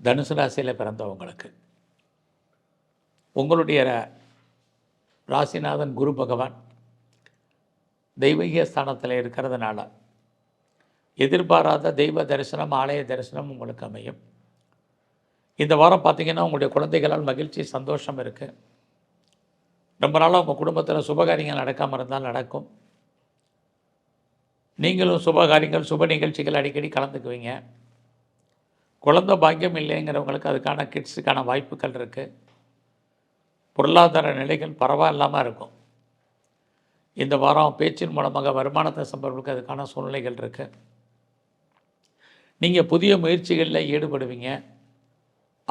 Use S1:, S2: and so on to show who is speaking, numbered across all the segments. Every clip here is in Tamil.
S1: தனுசு ராசியில் பிறந்தவங்களுக்கு. உங்களுடைய ராசிநாதன் குரு பகவான் தெய்வீக ஸ்தானத்தில் இருக்கிறதுனால எதிர்பாராத தெய்வ தரிசனம் ஆலய தரிசனம் உங்களுக்கு அமையும். இந்த வாரம் பார்த்தீங்கன்னா உங்களுடைய குழந்தைகளால் மகிழ்ச்சி சந்தோஷம் இருக்குது ரொம்ப நாளாக உங்கள் குடும்பத்தில் சுபகாரியங்கள் நடக்காமல் இருந்தால் நடக்கும். நீங்களும் சுபகாரியங்கள் சுப நிகழ்ச்சிகள் அடிக்கடி கலந்துக்குவீங்க. குழந்தை பாக்கியம் இல்லைங்கிறவங்களுக்கு அதுக்கான கிட்ஸுக்கான வாய்ப்புகள் இருக்குது பொருளாதார நிலைகள் பரவாயில்லாமல் இருக்கும். இந்த வாரம் பேச்சின் மூலமாக வருமானத்தை சம்பவங்களுக்கு அதுக்கான சூழ்நிலைகள் இருக்குது நீங்கள் புதிய முயற்சிகளில் ஈடுபடுவீங்க.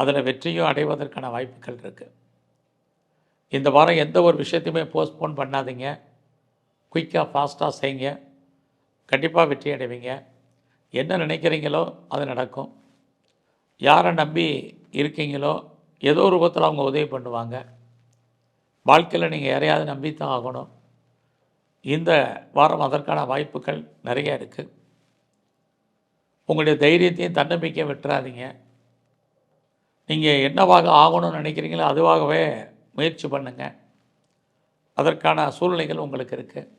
S1: அதில் வெற்றியும் அடைவதற்கான வாய்ப்புகள் இருக்குது இந்த வாரம் எந்த ஒரு விஷயத்தையுமே போஸ்ட்போன் பண்ணாதீங்க. குயிக்காக ஃபாஸ்ட்டாக செய்யுங்க. கண்டிப்பாக வெற்றி அடைவீங்க. என்ன நினைக்கிறீங்களோ அது நடக்கும். யாரை நம்பி இருக்கீங்களோ ஏதோ ரூபத்தில் அவங்க உதவி பண்ணுவாங்க. வாழ்க்கையில் நீங்கள் யாரையாவது நம்பி தான் ஆகணும். இந்த வாரம் அதற்கான வாய்ப்புகள் நிறைய இருக்குது உங்களுடைய தைரியத்தையும் தன்னம்பிக்கையும் விட்டுறாதீங்க. நீங்கள் என்னவாக ஆகணும்னு நினைக்கிறீங்களோ அதுவாகவே முயற்சி பண்ணுங்கள் அதற்கான சூழ்நிலைகள் உங்களுக்கு இருக்குது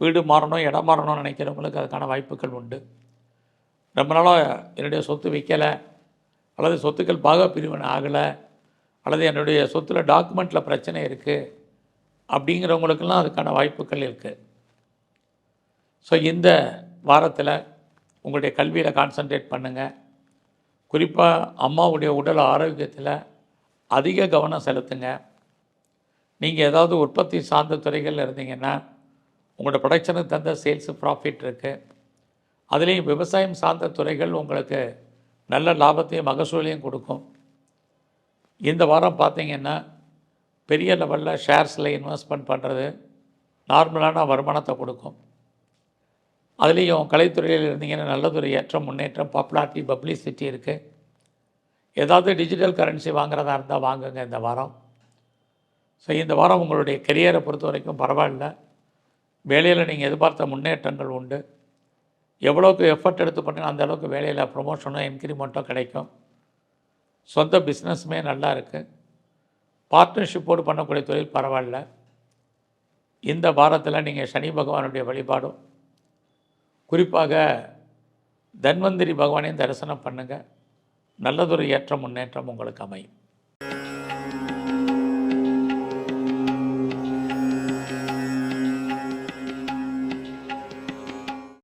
S1: வீடு மாறணும் இடம் மாறணும்னு நினைக்கிறவங்களுக்கு அதுக்கான வாய்ப்புகள் உண்டு. ரொம்ப நாளாக என்னுடைய சொத்து விற்கலை அல்லது சொத்துக்கள் பாக பிரிவினை ஆகலை அல்லது என்னுடைய சொத்தில் டாக்குமெண்ட்டில் பிரச்சனை இருக்குது அப்படிங்கிறவங்களுக்கெல்லாம் அதுக்கான வாய்ப்புகள் இருக்குது ஸோ இந்த வாரத்தில் உங்களுடைய கல்வியில் கான்சன்ட்ரேட் பண்ணுங்கள் குறிப்பாக அம்மாவுடைய உடல் ஆரோக்கியத்தில் அதிக கவனம் செலுத்துங்க. நீங்கள் ஏதாவது உற்பத்தி சார்ந்த துறைகளில் இருந்தீங்கன்னா உங்களோட ப்ரொடக்ஷனுக்கு தந்த சேல்ஸ் ப்ராஃபிட் இருக்குது அதுலேயும் விவசாயம் சார்ந்த துறைகள் உங்களுக்கு நல்ல லாபத்தையும் மகசூலையும் கொடுக்கும். இந்த வாரம் பார்த்திங்கன்னா பெரிய லெவலில் ஷேர்ஸில் இன்வெஸ்ட்மெண்ட் பண்ணுறது நார்மலான வருமானத்தை கொடுக்கும். அதுலேயும் கலைத்துறையில் இருந்தீங்கன்னா நல்லதொரு ஏற்றம் முன்னேற்றம் பாப்புலாரிட்டி பப்ளிசிட்டி இருக்குது ஏதாவது டிஜிட்டல் கரன்சி வாங்குறதா இருந்தால் வாங்குங்க இந்த வாரம். ஸோ இந்த வாரம் உங்களுடைய கெரியரை பொறுத்த வரைக்கும் பரவாயில்ல. வேலையில் நீங்கள் எதிர்பார்த்த முன்னேற்றங்கள் உண்டு. எவ்வளோக்கு எஃபர்ட் எடுத்து பண்ணி அந்த அளவுக்கு வேலையில் ப்ரொமோஷனோ இன்க்ரிமெண்ட்டோ கிடைக்கும். சொந்த பிஸ்னஸுமே நல்லா இருக்குது பார்ட்னர்ஷிப்போடு பண்ணக்கூடிய தொழில் பரவாயில்ல. இந்த வாரத்தில் நீங்கள் சனி பகவானுடைய வழிபாடும் குறிப்பாக தன்வந்திரி பகவானையும் தரிசனம் பண்ணுங்கள் நல்லதொரு ஏற்றம் முன்னேற்றம் உங்களுக்கு அமையும்.